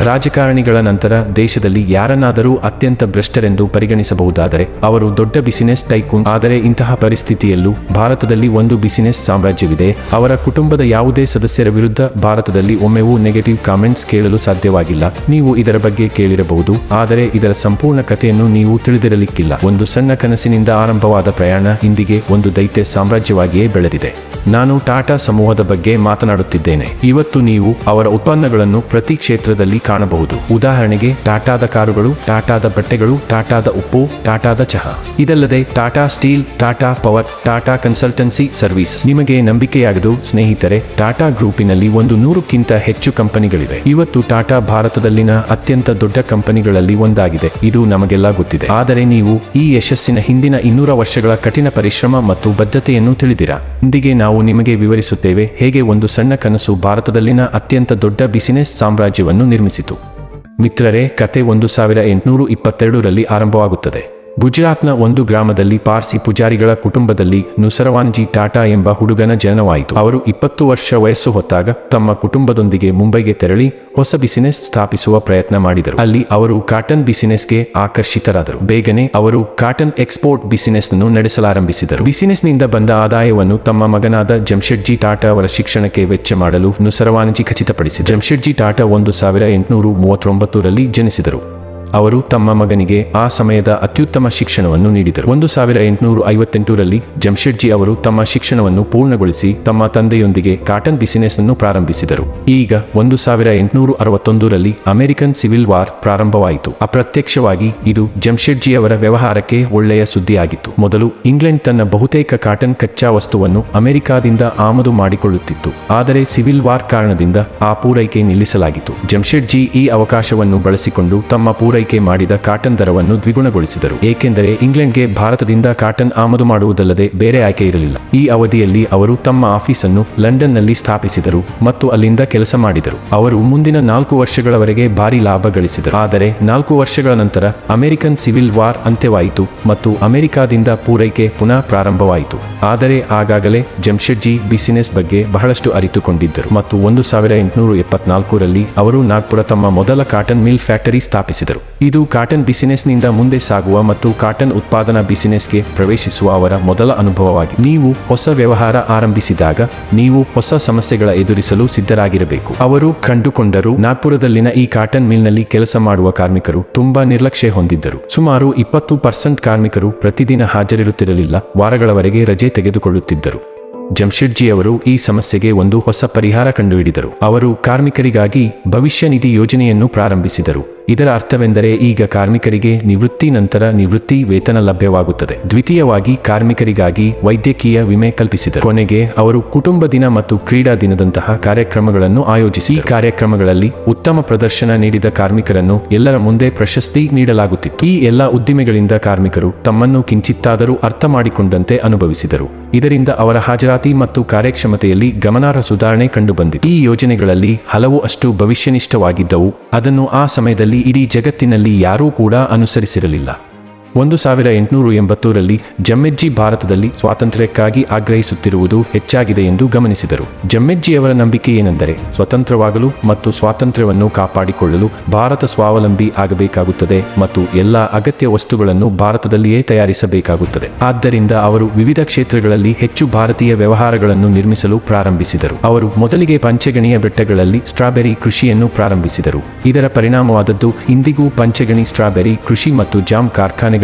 ರಾಜಕಾರಣಿಗಳ ನಂತರ ದೇಶದಲ್ಲಿ ಯಾರನ್ನಾದರೂ ಅತ್ಯಂತ ಭ್ರಷ್ಟರೆಂದು ಪರಿಗಣಿಸಬಹುದಾದರೆ ಅವರು ದೊಡ್ಡ ಬಿಸಿನೆಸ್ ಟೈಕೂನ್ ಆದರೆ ಇಂತಹ ಪರಿಸ್ಥಿತಿಯಲ್ಲೂ ಭಾರತದಲ್ಲಿ ಒಂದು ಬಿಸಿನೆಸ್ ಸಾಮ್ರಾಜ್ಯವಿದೆ. ಅವರ ಕುಟುಂಬದ ಯಾವುದೇ ಸದಸ್ಯರ ವಿರುದ್ಧ ಭಾರತದಲ್ಲಿ ಒಮ್ಮೆವೂ ನೆಗೆಟಿವ್ ಕಾಮೆಂಟ್ಸ್ ಕೇಳಲು ಸಾಧ್ಯವಾಗಿಲ್ಲ. ನೀವು ಇದರ ಬಗ್ಗೆ ಕೇಳಿರಬಹುದು. ಆದರೆ ಇದರ ಸಂಪೂರ್ಣ ಕಥೆಯನ್ನು ನೀವು ತಿಳಿದಿರಲಿಕ್ಕಿಲ್ಲ. ಒಂದು ಸಣ್ಣ ಕನಸಿನಿಂದ ಆರಂಭವಾದ ಪ್ರಯಾಣ ಇಂದಿಗೆ ಒಂದು ದೈತ್ಯ ಸಾಮ್ರಾಜ್ಯವಾಗಿಯೇ ಬೆಳೆದಿದೆ. ನಾನು ಟಾಟಾ ಸಮೂಹದ ಬಗ್ಗೆ ಮಾತನಾಡುತ್ತಿದ್ದೇನೆ. ಇವತ್ತು ನೀವು ಅವರ ಉತ್ಪನ್ನಗಳನ್ನು ಪ್ರತಿ ಕ್ಷೇತ್ರದಲ್ಲಿ ಕಾಣಬಹುದು. ಉದಾಹರಣೆಗೆ, ಟಾಟಾದ ಕಾರುಗಳು, ಟಾಟಾದ ಬಟ್ಟೆಗಳು, ಟಾಟಾದ ಉಪ್ಪು, ಟಾಟಾದ ಚಹಾ. ಇದಲ್ಲದೆ, Tata steel, Tata power, Tata consultancy service. ನಿಮಗೆ ನಂಬಿಕೆಯಾಗದು, ಸ್ನೇಹಿತರೆ. ಟಾಟಾ ಗ್ರೂಪಿನಲ್ಲಿ ಒಂದು ನೂರಕ್ಕಿಂತ ಹೆಚ್ಚು ಕಂಪನಿಗಳಿವೆ. ಇವತ್ತು ಟಾಟಾ ಭಾರತದಲ್ಲಿನ ಅತ್ಯಂತ ದೊಡ್ಡ ಕಂಪನಿಗಳಲ್ಲಿ ಒಂದಾಗಿದೆ. ಇದು ನಮಗೆಲ್ಲ ಗೊತ್ತಿದೆ. ಆದರೆ ನೀವು ಈ ಯಶಸ್ಸಿನ ಹಿಂದಿನ ಇನ್ನೂರ ವರ್ಷಗಳ ಕಠಿಣ ಪರಿಶ್ರಮ ಮತ್ತು ಬದ್ಧತೆಯನ್ನು ತಿಳಿದಿರಾ? ಇಂದಿಗೆ ನಾವು ನಿಮಗೆ ವಿವರಿಸುತ್ತೇವೆ ಹೇಗೆ ಒಂದು ಸಣ್ಣ ಕನಸು ಭಾರತದಲ್ಲಿನ ಅತ್ಯಂತ ದೊಡ್ಡ ಬಿಸಿನೆಸ್ ಸಾಮ್ರಾಜ್ಯವನ್ನು ನಿರ್ಮಿಸಿತು. ಮಿತ್ರರೇ, ಕತೆ ಒಂದು ಸಾವಿರ ಎಂಟುನೂರು ಇಪ್ಪತ್ತೆರಡರಲ್ಲಿ ಆರಂಭವಾಗುತ್ತದೆ. ಗುಜರಾತ್ನ ಒಂದು ಗ್ರಾಮದಲ್ಲಿ ಪಾರ್ಸಿ ಪೂಜಾರಿಗಳ ಕುಟುಂಬದಲ್ಲಿ ನುಸರವಾನ್ಜಿ ಟಾಟಾ ಎಂಬ ಹುಡುಗನ ಜನನವಾಯಿತು ಅವರು ಇಪ್ಪತ್ತು ವರ್ಷ ವಯಸ್ಸು ಹೊತ್ತಾಗ ತಮ್ಮ ಕುಟುಂಬದೊಂದಿಗೆ ಮುಂಬೈಗೆ ತೆರಳಿ ಹೊಸ ಬಿಸಿನೆಸ್ ಸ್ಥಾಪಿಸುವ ಪ್ರಯತ್ನ ಮಾಡಿದರು. ಅಲ್ಲಿ ಅವರು ಕಾಟನ್ ಬಿಸಿನೆಸ್ಗೆ ಆಕರ್ಷಿತರಾದರು. ಬೇಗನೆ ಅವರು ಕಾಟನ್ ಎಕ್ಸ್ಪೋರ್ಟ್ ಬಿಸಿನೆಸ್ ಅನ್ನು ನಡೆಸಲಾರಂಭಿಸಿದರು. ಬಿಸಿನೆಸ್ನಿಂದ ಬಂದ ಆದಾಯವನ್ನು ತಮ್ಮ ಮಗನಾದ ಜಮ್ಶೆಡ್ಜಿ ಟಾಟಾ ಅವರ ಶಿಕ್ಷಣಕ್ಕೆ ವೆಚ್ಚ ಮಾಡಲು ನುಸರವಾನ್ಜಿ ಖಚಿತಪಡಿಸಿದರು. ಜಮ್ಶೆಡ್ಜಿ ಟಾಟಾ ಒಂದು ಸಾವಿರ ಎಂಟುನೂರು ಮೂವತ್ತೊಂಬತ್ತರಲ್ಲಿ ಜನಿಸಿದರು. ಅವರು ತಮ್ಮ ಮಗನಿಗೆ ಆ ಸಮಯದ ಅತ್ಯುತ್ತಮ ಶಿಕ್ಷಣವನ್ನು ನೀಡಿದರು. ಒಂದು ಸಾವಿರ ಎಂಟುನೂರ ಐವತ್ತೆಂಟರಲ್ಲಿ ಜಮ್ಶೆಡ್ಜಿ ಅವರು ತಮ್ಮ ಶಿಕ್ಷಣವನ್ನು ಪೂರ್ಣಗೊಳಿಸಿ ತಮ್ಮ ತಂದೆಯೊಂದಿಗೆ ಕಾಟನ್ ಬಿಸಿನೆಸ್ ಅನ್ನು ಪ್ರಾರಂಭಿಸಿದರು. ಈಗ ಒಂದು ಸಾವಿರ ಎಂಟುನೂರು ಅರವತ್ತೊಂದರಲ್ಲಿ ಅಮೆರಿಕನ್ ಸಿವಿಲ್ ವಾರ್ ಪ್ರಾರಂಭವಾಯಿತು. ಅಪ್ರತ್ಯಕ್ಷವಾಗಿ ಇದು ಜಮ್ಶೆಡ್ಜಿ ಅವರ ವ್ಯವಹಾರಕ್ಕೆ ಒಳ್ಳೆಯ ಸುದ್ದಿಯಾಗಿತ್ತು. ಮೊದಲು ಇಂಗ್ಲೆಂಡ್ ತನ್ನ ಬಹುತೇಕ ಕಾಟನ್ ಕಚ್ಚಾ ವಸ್ತುವನ್ನು ಅಮೆರಿಕಾದಿಂದ ಆಮದು ಮಾಡಿಕೊಳ್ಳುತ್ತಿತ್ತು. ಆದರೆ ಸಿವಿಲ್ ವಾರ್ ಕಾರಣದಿಂದ ಆ ಪೂರೈಕೆ ನಿಲ್ಲಿಸಲಾಗಿತ್ತು. ಜಮ್ಶೆಡ್ಜಿ ಈ ಅವಕಾಶವನ್ನು ಬಳಸಿಕೊಂಡು ತಮ್ಮ ಪೂರೈಕೆ ಮಾಡಿದ ಕಾಟನ್ ದರವನ್ನು ದ್ವಿಗುಣಗೊಳಿಸಿದರು. ಏಕೆಂದರೆ ಇಂಗ್ಲೆಂಡ್ಗೆ ಭಾರತದಿಂದ ಕಾಟನ್ ಆಮದು ಮಾಡುವುದಲ್ಲದೆ ಬೇರೆ ಆಯ್ಕೆ ಇರಲಿಲ್ಲ. ಈ ಅವಧಿಯಲ್ಲಿ ಅವರು ತಮ್ಮ ಆಫೀಸನ್ನು ಲಂಡನ್ನಲ್ಲಿ ಸ್ಥಾಪಿಸಿದರು ಮತ್ತು ಅಲ್ಲಿಂದ ಕೆಲಸ ಮಾಡಿದರು. ಅವರು ಮುಂದಿನ ನಾಲ್ಕು ವರ್ಷಗಳವರೆಗೆ ಭಾರಿ ಲಾಭ ಗಳಿಸಿದರು. ಆದರೆ ನಾಲ್ಕು ವರ್ಷಗಳ ನಂತರ ಅಮೆರಿಕನ್ ಸಿವಿಲ್ ವಾರ್ ಅಂತ್ಯವಾಯಿತು ಮತ್ತು ಅಮೆರಿಕಾದಿಂದ ಪೂರೈಕೆ ಪುನಃ ಪ್ರಾರಂಭವಾಯಿತು. ಆದರೆ ಆಗಾಗಲೇ ಜಮ್ಶೆಡ್ಜಿ ಬಿಸಿನೆಸ್ ಬಗ್ಗೆ ಬಹಳಷ್ಟು ಅರಿತುಕೊಂಡಿದ್ದರು ಮತ್ತು ಒಂದು ಸಾವಿರ ಎಂಟುನೂರ ಎಪ್ಪತ್ನಾಲ್ಕರಲ್ಲಿ ಅವರು ನಾಗ್ಪುರ ತಮ್ಮ ಮೊದಲ ಕಾಟನ್ ಮಿಲ್ ಫ್ಯಾಕ್ಟರಿ ಸ್ಥಾಪಿಸಿದರು. ಇದು ಕಾಟನ್ ಬಿಸಿನೆಸ್ನಿಂದ ಮುಂದೆ ಸಾಗುವ ಮತ್ತು ಕಾಟನ್ ಉತ್ಪಾದನಾ ಬಿಸಿನೆಸ್ಗೆ ಪ್ರವೇಶಿಸುವ ಅವರ ಮೊದಲ ಅನುಭವವಾಗಿದೆ. ನೀವು ಹೊಸ ವ್ಯವಹಾರ ಆರಂಭಿಸಿದಾಗ ನೀವು ಹೊಸ ಸಮಸ್ಯೆಗಳ ಎದುರಿಸಲು ಸಿದ್ಧರಾಗಿರಬೇಕು. ಅವರು ಕಂಡುಕೊಂಡರು, ನಾಗ್ಪುರದಲ್ಲಿನ ಈ ಕಾಟನ್ ಮಿಲ್ನಲ್ಲಿ ಕೆಲಸ ಮಾಡುವ ಕಾರ್ಮಿಕರು ತುಂಬಾ ನಿರ್ಲಕ್ಷ್ಯ ಹೊಂದಿದ್ದರು. ಸುಮಾರು ಇಪ್ಪತ್ತು ಪರ್ಸೆಂಟ್ ಕಾರ್ಮಿಕರು ಪ್ರತಿದಿನ ಹಾಜರಿರುತ್ತಿರಲಿಲ್ಲ, ವಾರಗಳವರೆಗೆ ರಜೆ ತೆಗೆದುಕೊಳ್ಳುತ್ತಿದ್ದರು. ಜಮ್ಶೆಡ್ಜಿ ಅವರು ಈ ಸಮಸ್ಯೆಗೆ ಒಂದು ಹೊಸ ಪರಿಹಾರ ಕಂಡುಹಿಡಿದರು. ಅವರು ಕಾರ್ಮಿಕರಿಗಾಗಿ ಭವಿಷ್ಯ ನಿಧಿ ಯೋಜನೆಯನ್ನು ಪ್ರಾರಂಭಿಸಿದರು. ಇದರ ಅರ್ಥವೆಂದರೆ ಈಗ ಕಾರ್ಮಿಕರಿಗೆ ನಿವೃತ್ತಿ ನಂತರ ನಿವೃತ್ತಿ ವೇತನ ಲಭ್ಯವಾಗುತ್ತದೆ. ದ್ವಿತೀಯವಾಗಿ ಕಾರ್ಮಿಕರಿಗಾಗಿ ವೈದ್ಯಕೀಯ ವಿಮೆ ಕಲ್ಪಿಸಿದರು. ಕೊನೆಗೆ ಅವರು ಕುಟುಂಬ ದಿನ ಮತ್ತು ಕ್ರೀಡಾ ದಿನದಂತಹ ಕಾರ್ಯಕ್ರಮಗಳನ್ನು ಆಯೋಜಿಸಿ ಕಾರ್ಯಕ್ರಮಗಳಲ್ಲಿ ಉತ್ತಮ ಪ್ರದರ್ಶನ ನೀಡಿದ ಕಾರ್ಮಿಕರನ್ನು ಎಲ್ಲರ ಮುಂದೆ ಪ್ರಶಸ್ತಿ ನೀಡಲಾಗುತ್ತಿತ್ತು. ಈ ಎಲ್ಲ ಉದ್ದಿಮೆಗಳಿಂದ ಕಾರ್ಮಿಕರು ತಮ್ಮನ್ನು ಕಿಂಚಿತ್ತಾದರೂ ಅರ್ಥ ಮಾಡಿಕೊಂಡಂತೆ ಅನುಭವಿಸಿದರು. ಇದರಿಂದ ಅವರ ಹಾಜರಾತಿ ಮತ್ತು ಕಾರ್ಯಕ್ಷಮತೆಯಲ್ಲಿ ಗಮನಾರ್ಹ ಸುಧಾರಣೆ ಕಂಡುಬಂದಿತು. ಈ ಯೋಜನೆಗಳಲ್ಲಿ ಹಲವು ಅಷ್ಟು ಭವಿಷ್ಯನಿಷ್ಠವಾಗಿದ್ದವು. ಅದನ್ನು ಆ ಸಮಯದಲ್ಲಿ ಇಡೀ ಜಗತ್ತಿನಲ್ಲಿ ಯಾರೂ ಕೂಡ ಅನುಸರಿಸಿರಲಿಲ್ಲ. ಒಂದು ಸಾವಿರ ಎಂಟುನೂರು ಎಂಬತ್ತೂರಲ್ಲಿ ಜಮ್ಮೆಜ್ಜಿ ಭಾರತದಲ್ಲಿ ಸ್ವಾತಂತ್ರ್ಯಕ್ಕಾಗಿ ಆಗ್ರಹಿಸುತ್ತಿರುವುದು ಹೆಚ್ಚಾಗಿದೆ ಎಂದು ಗಮನಿಸಿದರು. ಜಮ್ಮೆಜ್ಜಿಯವರ ನಂಬಿಕೆ ಏನೆಂದರೆ ಸ್ವತಂತ್ರವಾಗಲು ಮತ್ತು ಸ್ವಾತಂತ್ರ್ಯವನ್ನು ಕಾಪಾಡಿಕೊಳ್ಳಲು ಭಾರತ ಸ್ವಾವಲಂಬಿ ಆಗಬೇಕಾಗುತ್ತದೆ ಮತ್ತು ಎಲ್ಲ ಅಗತ್ಯ ವಸ್ತುಗಳನ್ನು ಭಾರತದಲ್ಲಿಯೇ ತಯಾರಿಸಬೇಕಾಗುತ್ತದೆ. ಆದ್ದರಿಂದ ಅವರು ವಿವಿಧ ಕ್ಷೇತ್ರಗಳಲ್ಲಿ ಹೆಚ್ಚು ಭಾರತೀಯ ವ್ಯವಹಾರಗಳನ್ನು ನಿರ್ಮಿಸಲು ಪ್ರಾರಂಭಿಸಿದರು. ಅವರು ಮೊದಲಿಗೆ ಪಂಚಗಣಿಯ ಬೆಟ್ಟಗಳಲ್ಲಿ ಸ್ಟ್ರಾಬೆರಿ ಕೃಷಿಯನ್ನು ಪ್ರಾರಂಭಿಸಿದರು. ಇದರ ಪರಿಣಾಮವಾದದ್ದು ಇಂದಿಗೂ ಪಂಚಗಣಿ ಸ್ಟ್ರಾಬೆರಿ ಕೃಷಿ ಮತ್ತು ಜಾಮ್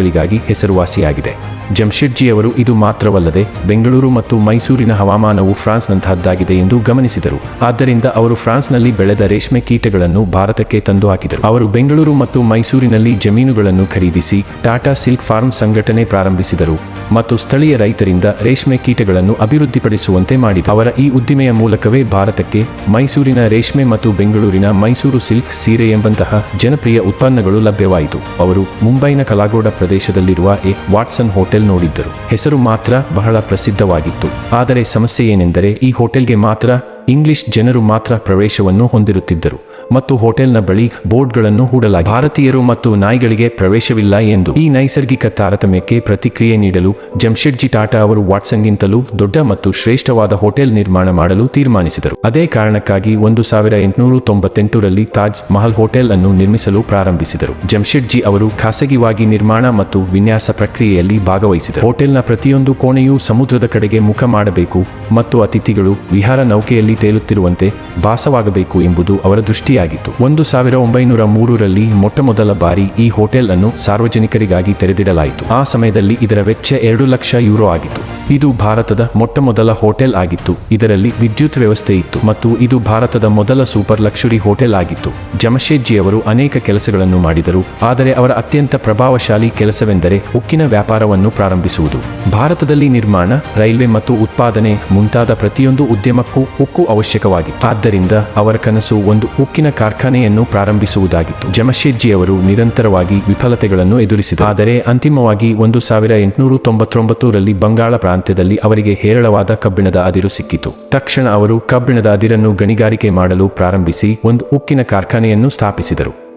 ಕಾರ್ಖಾನೆಗಳಿಗಾಗಿ ಹೆಸರುವಾಸಿಯಾಗಿದೆ. ಜಮ್ಶೆಡ್ಜಿಯವರು ಇದು ಮಾತ್ರವಲ್ಲದೆ ಬೆಂಗಳೂರು ಮತ್ತು ಮೈಸೂರಿನ ಹವಾಮಾನವು ಫ್ರಾನ್ಸ್ನಂತಹದ್ದಾಗಿದೆ ಎಂದು ಗಮನಿಸಿದರು. ಆದ್ದರಿಂದ ಅವರು ಫ್ರಾನ್ಸ್ನಲ್ಲಿ ಬೆಳೆದ ರೇಷ್ಮೆ ಕೀಟಗಳನ್ನು ಭಾರತಕ್ಕೆ ತಂದು ಹಾಕಿದರು ಅವರು ಬೆಂಗಳೂರು ಮತ್ತು ಮೈಸೂರಿನಲ್ಲಿ ಜಮೀನುಗಳನ್ನು ಖರೀದಿಸಿ ಟಾಟಾ ಸಿಲ್ಕ್ ಫಾರ್ಮ್ ಸಂಘಟನೆ ಪ್ರಾರಂಭಿಸಿದರು. ಮತ್ತು ಸ್ಥಳೀಯ ರೈತರಿಂದ ರೇಷ್ಮೆ ಕೀಟಗಳನ್ನು ಅಭಿವೃದ್ಧಿಪಡಿಸುವಂತೆ ಮಾಡಿದ. ಅವರ ಈ ಉದ್ದಿಮೆಯ ಮೂಲಕವೇ ಭಾರತಕ್ಕೆ ಮೈಸೂರಿನ ರೇಷ್ಮೆ ಮತ್ತು ಬೆಂಗಳೂರಿನ ಮೈಸೂರು ಸಿಲ್ಕ್ ಸೀರೆ ಎಂಬಂತಹ ಜನಪ್ರಿಯ ಉತ್ಪನ್ನಗಳು ಲಭ್ಯವಾಯಿತು. ಅವರು ಮುಂಬೈನ ಕಲಾಗೋಡ ಪ್ರದೇಶದಲ್ಲಿರುವ ಎ. Watson hotel ನೋಡಿದ್ದರು. ಹೆಸರು ಮಾತ್ರ ಬಹಳ ಪ್ರಸಿದ್ಧವಾಗಿತ್ತು. ಆದರೆ ಸಮಸ್ಯೆ ಏನೆಂದರೆ ಈ ಹೋಟೆಲ್ಗೆ ಮಾತ್ರ ಇಂಗ್ಲಿಷ್ ಜನರು ಮಾತ್ರ ಪ್ರವೇಶವನ್ನು ಹೊಂದಿರುತ್ತಿದ್ದರು. ಮತ್ತು ಹೋಟೆಲ್ನ ಬಳಿ ಬೋರ್ಡ್ಗಳನ್ನು ಹೂಡಲಾಗಿದೆ ಭಾರತೀಯರು ಮತ್ತು ನಾಯಿಗಳಿಗೆ ಪ್ರವೇಶವಿಲ್ಲ ಎಂದು ಈ ನೈಸರ್ಗಿಕ ತಾರತಮ್ಯಕ್ಕೆ ಪ್ರತಿಕ್ರಿಯೆ ನೀಡಲು ಜಮ್ಶೆಡ್ಜಿ ಟಾಟಾ ಅವರು ವಾಟ್ಸನ್ಗಿಂತಲೂ ದೊಡ್ಡ ಮತ್ತು ಶ್ರೇಷ್ಠವಾದ ಹೋಟೆಲ್ ನಿರ್ಮಾಣ ಮಾಡಲು ತೀರ್ಮಾನಿಸಿದರು. ಅದೇ ಕಾರಣಕ್ಕಾಗಿ ಒಂದು ಸಾವಿರ ಎಂಟುನೂರ ತೊಂಬತ್ತೆಂಟರಲ್ಲಿ ತಾಜ್ ಮಹಲ್ ಹೋಟೆಲ್ ಅನ್ನು ನಿರ್ಮಿಸಲು ಪ್ರಾರಂಭಿಸಿದರು. ಜಮ್ಶೆಡ್ಜಿ ಅವರು ಖಾಸಗಿವಾಗಿ ನಿರ್ಮಾಣ ಮತ್ತು ವಿನ್ಯಾಸ ಪ್ರಕ್ರಿಯೆಯಲ್ಲಿ ಭಾಗವಹಿಸಿದರು. ಹೋಟೆಲ್ನ ಪ್ರತಿಯೊಂದು ಕೋಣೆಯೂ ಸಮುದ್ರದ ಕಡೆಗೆ ಮುಖ ಮಾಡಬೇಕು ಮತ್ತು ಅತಿಥಿಗಳು ವಿಹಾರ ನೌಕೆಯಲ್ಲಿ ತೇಲುತ್ತಿರುವಂತೆ ಭಾಸವಾಗಬೇಕು ಎಂಬುದು ಅವರ ದೃಷ್ಟಿಯಾಗಿತ್ತು ಒಂದು ಸಾವಿರ ಒಂಬೈನೂರ ಮೂರರಲ್ಲಿ ಮೊಟ್ಟಮೊದಲ ಬಾರಿ ಈ ಹೋಟೆಲ್ ಅನ್ನು ಸಾರ್ವಜನಿಕರಿಗಾಗಿ ತೆರೆದಿಡಲಾಯಿತು. ಆ ಸಮಯದಲ್ಲಿ ಇದರ ವೆಚ್ಚ ಎರಡು ಲಕ್ಷ ಯೂರೋ ಆಗಿತ್ತು. ಇದು ಭಾರತದ ಮೊಟ್ಟಮೊದಲ ಹೋಟೆಲ್ ಆಗಿತ್ತು. ಇದರಲ್ಲಿ ವಿದ್ಯುತ್ ವ್ಯವಸ್ಥೆ ಇತ್ತು ಮತ್ತು ಇದು ಭಾರತದ ಮೊದಲ ಸೂಪರ್ ಲಕ್ಷುರಿ ಹೋಟೆಲ್ ಆಗಿತ್ತು. ಜಮಶೇಜ್ಜಿಯವರು ಅನೇಕ ಕೆಲಸಗಳನ್ನು ಮಾಡಿದರು, ಆದರೆ ಅವರ ಅತ್ಯಂತ ಪ್ರಭಾವಶಾಲಿ ಕೆಲಸವೆಂದರೆ ಉಕ್ಕಿನ ವ್ಯಾಪಾರವನ್ನು ಪ್ರಾರಂಭಿಸುವುದು. ಭಾರತದಲ್ಲಿ ನಿರ್ಮಾಣ, ರೈಲ್ವೆ ಮತ್ತು ಉತ್ಪಾದನೆ ಮುಂತಾದ ಪ್ರತಿಯೊಂದು ಉದ್ಯಮಕ್ಕೂ ಉಕ್ಕು ಅವಶ್ಯಕವಾಗಿತ್ತು. ಆದ್ದರಿಂದ ಅವರ ಕನಸು ಒಂದು ಉಕ್ಕಿನ ಕಾರ್ಖಾನೆಯನ್ನು ಪ್ರಾರಂಭಿಸುವುದಾಗಿತ್ತು. ಜಮಶೇದ್ಜಿ ಅವರು ನಿರಂತರವಾಗಿ ವಿಫಲತೆಗಳನ್ನು ಎದುರಿಸಿದರು. ಆದರೆ ಅಂತಿಮವಾಗಿ ಒಂದು ಸಾವಿರ ಎಂಟುನೂರು ತೊಂಬತ್ತೊಂಬತ್ತರಲ್ಲಿ ಬಂಗಾಳ ಪ್ರಾಂತ್ಯದಲ್ಲಿ ಅವರಿಗೆ ಹೇರಳವಾದ ಕಬ್ಬಿಣದ ಅದಿರು ಸಿಕ್ಕಿತು. ತಕ್ಷಣ ಅವರು ಕಬ್ಬಿಣದ ಅದಿರನ್ನು ಗಣಿಗಾರಿಕೆ ಮಾಡಲು ಪ್ರಾರಂಭಿಸಿ ಒಂದು ಉಕ್ಕಿನ ಕಾರ್ಖಾನೆಯನ್ನು ಸ್ಥಾಪಿಸಿದರು.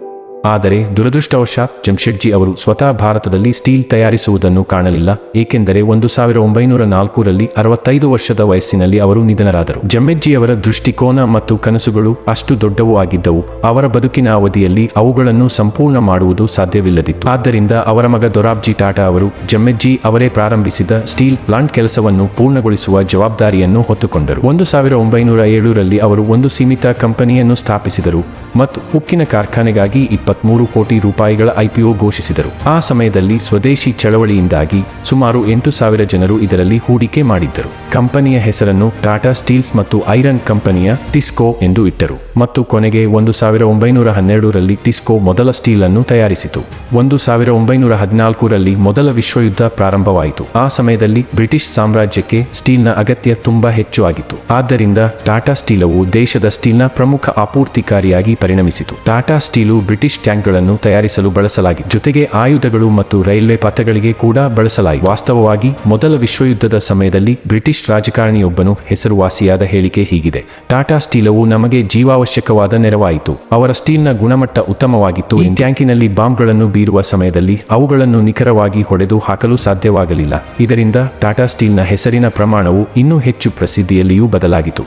ಆದರೆ ದುರದೃಷ್ಟವಶಾತ್ ಜಮ್ಶೆಡ್ಜಿ ಅವರು ಸ್ವತಃ ಭಾರತದಲ್ಲಿ ಸ್ಟೀಲ್ ತಯಾರಿಸುವುದನ್ನು ಕಾಣಲಿಲ್ಲ, ಏಕೆಂದರೆ ಒಂದು ಸಾವಿರ ಒಂಬೈನೂರ ನಾಲ್ಕರಲ್ಲಿ ಅರವತ್ತೈದು ವರ್ಷದ ವಯಸ್ಸಿನಲ್ಲಿ ಅವರು ನಿಧನರಾದರು. ಜಮ್ಮೆಜ್ಜಿಯವರ ದೃಷ್ಟಿಕೋನ ಮತ್ತು ಕನಸುಗಳು ಅಷ್ಟು ದೊಡ್ಡವೂ ಆಗಿದ್ದವು. ಅವರ ಬದುಕಿನ ಅವಧಿಯಲ್ಲಿ ಅವುಗಳನ್ನು ಸಂಪೂರ್ಣ ಮಾಡುವುದು ಸಾಧ್ಯವಿಲ್ಲದಿತ್ತು. ಆದ್ದರಿಂದ ಅವರ ಮಗ ದೊರಾಬ್ಜಿ ಟಾಟಾ ಅವರು ಜಮ್ಮೆಜ್ಜಿ ಅವರೇ ಪ್ರಾರಂಭಿಸಿದ ಸ್ಟೀಲ್ ಪ್ಲಾಂಟ್ ಕೆಲಸವನ್ನು ಪೂರ್ಣಗೊಳಿಸುವ ಜವಾಬ್ದಾರಿಯನ್ನು ಹೊತ್ತುಕೊಂಡರು. ಒಂದು ಸಾವಿರ ಒಂಬೈನೂರ ಏಳರಲ್ಲಿ ಅವರು ಒಂದು ಸೀಮಿತ ಕಂಪನಿಯನ್ನು ಸ್ಥಾಪಿಸಿದರು ಮತ್ತು ಉಕ್ಕಿನ ಕಾರ್ಖಾನೆಗಾಗಿ ಇಪ್ಪತ್ಮೂರು ಕೋಟಿ ರೂಪಾಯಿಗಳ ಐಪಿಒ ಘೋಷಿಸಿದರು. ಆ ಸಮಯದಲ್ಲಿ ಸ್ವದೇಶಿ ಚಳವಳಿಯಿಂದಾಗಿ ಸುಮಾರು ಎಂಟು ಸಾವಿರ ಜನರು ಇದರಲ್ಲಿ ಹೂಡಿಕೆ ಮಾಡಿದ್ದರು. ಕಂಪನಿಯ ಹೆಸರನ್ನು ಟಾಟಾ ಸ್ಟೀಲ್ಸ್ ಮತ್ತು ಐರನ್ ಕಂಪನಿಯ ಟಿಸ್ಕೋ ಎಂದು ಇಟ್ಟರು. ಮತ್ತು ಕೊನೆಗೆ ಒಂದು ಸಾವಿರ ಒಂಬೈನೂರ ಹನ್ನೆರಡರಲ್ಲಿ ಟಿಸ್ಕೋ ಮೊದಲ ಸ್ಟೀಲ್ ಅನ್ನು ತಯಾರಿಸಿತು. ಒಂದು ಸಾವಿರ ಒಂಬೈನೂರ ಹದಿನಾಲ್ಕರಲ್ಲಿ ಮೊದಲ ವಿಶ್ವಯುದ್ಧ ಪ್ರಾರಂಭವಾಯಿತು. ಆ ಸಮಯದಲ್ಲಿ ಬ್ರಿಟಿಷ್ ಸಾಮ್ರಾಜ್ಯಕ್ಕೆ ಸ್ಟೀಲ್ನ ಅಗತ್ಯ ತುಂಬಾ ಹೆಚ್ಚು ಆಗಿತ್ತು. ಆದ್ದರಿಂದ ಟಾಟಾ ಸ್ಟೀಲವು ದೇಶದ ಸ್ಟೀಲ್ನ ಪ್ರಮುಖ ಆಪೂರ್ತಿಕಾರಿಯಾಗಿ ಪರಿಣಮಿಸಿತು. ಟಾಟಾ ಸ್ಟೀಲು ಬ್ರಿಟಿಷ್ ಟ್ಯಾಂಕ್ಗಳನ್ನು ತಯಾರಿಸಲು ಬಳಸಲಾಗಿ, ಜೊತೆಗೆ ಆಯುಧಗಳು ಮತ್ತು ರೈಲ್ವೆ ಪಥಗಳಿಗೆ ಕೂಡ ಬಳಸಲಾಯಿತು ವಾಸ್ತವವಾಗಿ, ಮೊದಲ ವಿಶ್ವಯುದ್ಧದ ಸಮಯದಲ್ಲಿ ಬ್ರಿಟಿಷ್ ರಾಜಕಾರಣಿಯೊಬ್ಬನು ಹೆಸರುವಾಸಿಯಾದ ಹೇಳಿಕೆ ಹೀಗಿದೆ. ಟಾಟಾ ಸ್ಟೀಲವು ನಮಗೆ ಜೀವಾವಶ್ಯಕವಾದ ನೆರವಾಯಿತು. ಅವರ ಸ್ಟೀಲ್ನ ಗುಣಮಟ್ಟ ಉತ್ತಮವಾಗಿತ್ತು ಈ ಟ್ಯಾಂಕಿನಲ್ಲಿ ಬಾಂಬ್ಗಳನ್ನು ಬೀರುವ ಸಮಯದಲ್ಲಿ ಅವುಗಳನ್ನು ನಿಖರವಾಗಿ ಹೊಡೆದು ಹಾಕಲು ಸಾಧ್ಯವಾಗಲಿಲ್ಲ. ಇದರಿಂದ ಟಾಟಾ ಸ್ಟೀಲ್ನ ಹೆಸರಿನ ಪ್ರಮಾಣವು ಇನ್ನೂ ಹೆಚ್ಚು ಪ್ರಸಿದ್ಧಿಯಲ್ಲಿಯೂ ಬದಲಾಗಿತ್ತು.